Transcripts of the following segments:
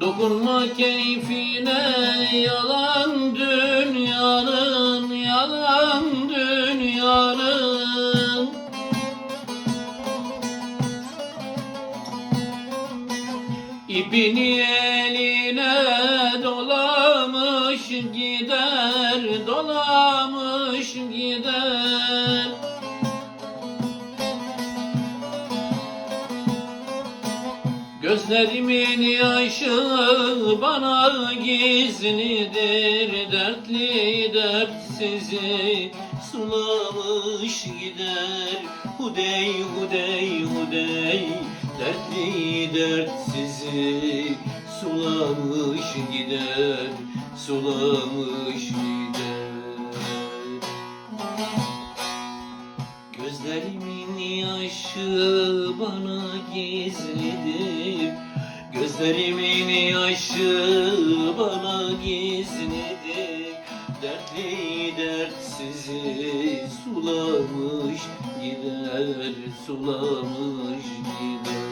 Dokunma keyfine yalan dünyanın Yalan dünyanın. İpini eline dolamış gider Dolamış gider Gözlerimin yaşı bana gizlidir Dertli dertsizi sulamış gider. Hudey hudey hudey Dertli dertsizi sulamış gider Sulamış gider Gözlerimin yaşı bana gizlidir. Gözlerimin yaşı bana gizlidir. Dertli dertsizi sulamış gider Sulamış gider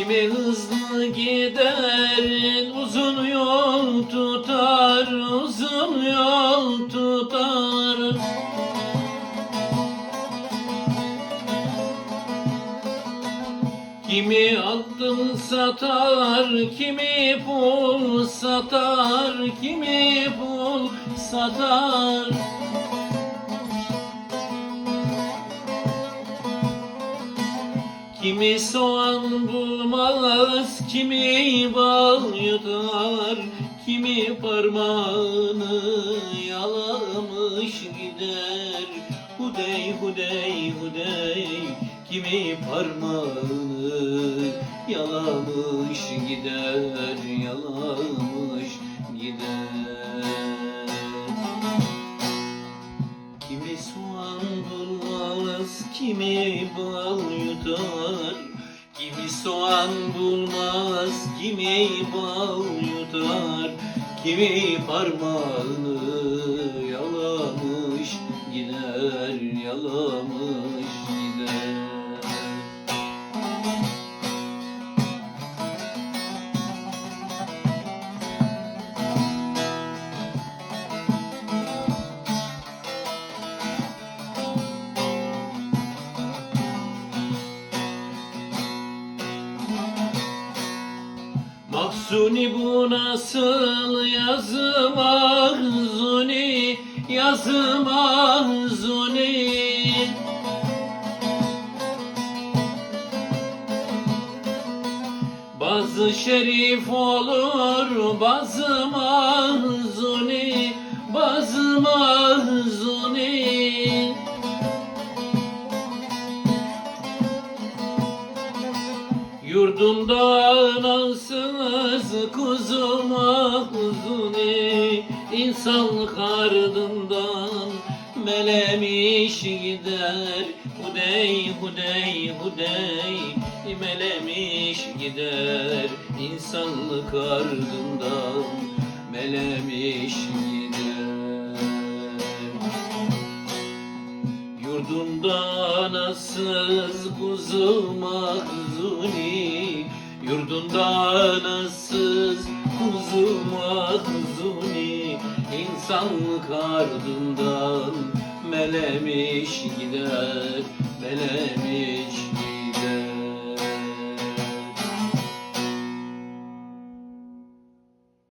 Kimi hızlı gider, uzun yol tutar, uzun yol tutar. Kimi altın satar, kimi pul satar, kimi pul satar. Kimi soğan bulmaz, kimi bal yutar, kimi parmağını yalamış gider. Hudey hudey hudey, kimi parmağını yalamış gider, yalamış kimi bal yutar? Kimi soğan bulmaz, kimi bal yutar? Kimi parmağını Mahzuni bu nasıl yazı mahzuni yazı mahzuni Bazı şerif olur bazı mahzuni bazı mahzuni kuzum ahzuni İnsanlık ardından melemiş gider Hudey hudey hudey. Melemiş gider İnsanlık ardından melemiş gider. Yurdumda anasız kuzu mahzuni Yurdumda anasız kuzu mahzuni İnsanlık ardından melemiş gider Melemiş